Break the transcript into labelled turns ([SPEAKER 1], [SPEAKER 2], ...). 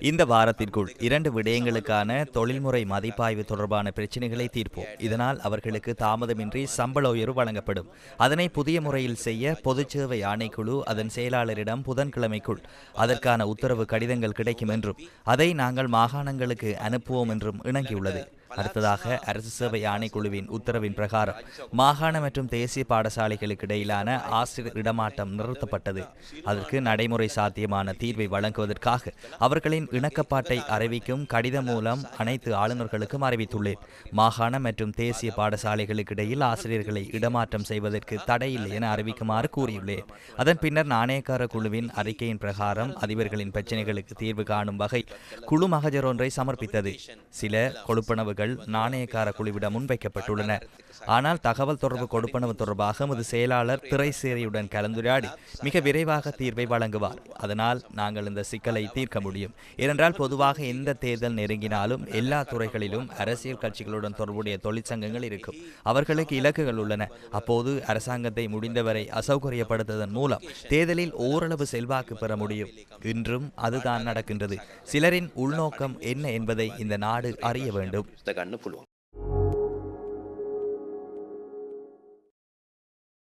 [SPEAKER 1] இந்த வாரத்திற்குள் இரண்டு விடயங்களுக்கான தொழில்முறை மதிப்பாய்வு தொடர்பான பிரச்சனைகளை தீர்ப்போம். இதனால் அவர்களுக்கு தாமதமின்றி சம்பள உயர்வு வழங்கப்படும். அதனை புதிய முறையில் செய்ய பொதுச்சேவை ஆணைக்குழு அதன் செயலாளரிடம் புதன்கிழமைக்குள் அதற்கான உத்தரவு கடிதங்கள் கிடைக்கும் என்றும் அதை நாங்கள் மாகாணங்களுக்கு அனுப்புவோம் என்றும் இணங்கியுள்ளது. அடுத்ததாக அரசு சேவை ஆணைக்குழுவின் உத்தரவின் பிரகாரம் மாகாண மற்றும் தேசிய பாடசாலைகளுக்கு இடையிலான ஆசிரியர் இடமாட்டம் நிறுத்தப்பட்டது. அதற்கு நடைமுறை சாத்தியமான தீர்வை வழங்குவதற்காக அவர்களின் இணக்கப்பாட்டை அறிவிக்கும் கடிதம் மூலம் அனைத்து ஆளுநர்களுக்கும் அறிவித்துள்ளேன். மாகாண மற்றும் தேசிய பாடசாலைகளுக்கு இடையில் ஆசிரியர்களை இடமாற்றம் செய்வதற்கு தடையில்லை என அறிவிக்குமாறு கூறியுள்ளேன். அதன் பின்னர் நாணயக்கார குழுவின் அறிக்கையின் பிரகாரம் அதிபர்களின் பிரச்சனைகளுக்கு தீர்வு காணும் வகை குழு மகஜர் ஒன்றை சமர்ப்பித்தது. சில கொடுப்பனவுகள் நாணயக்கார குழுவிடம் முன்வைக்கப்பட்டுள்ளன. ஆனால் தகவல் தொடர்பு கொடுப்பனவு தொடர்பாக எமது செயலாளர் திரைசேரியுடன் கலந்துரையாடி மிக விரைவாக தீர்வை வழங்குவார். அதனால் நாங்கள் இந்த சிக்கலை தீர்க்க முடியும். ஏனென்றால் பொதுவாக எந்த தேர்தல் நெருங்கினாலும் எல்லா துறைகளிலும் அரசியல் கட்சிகளுடன் தொடர்புடைய தொழிற்சங்கங்கள் இருக்கும். அவர்களுக்கு இலக்குகள் உள்ளன. அப்போது அரசாங்கத்தை முடிந்தவரை அசௌகரியப்படுத்துவதன் மூலம் தேர்தலில் ஓரளவு செல்வாக்கு பெற முடியும். இன்றும் அதுதான் நடக்கின்றது. சிலரின் உள்நோக்கம் என்ன என்பதை இந்த நாடு அறிய வேண்டும்.
[SPEAKER 2] ගන්න පුළුවන්.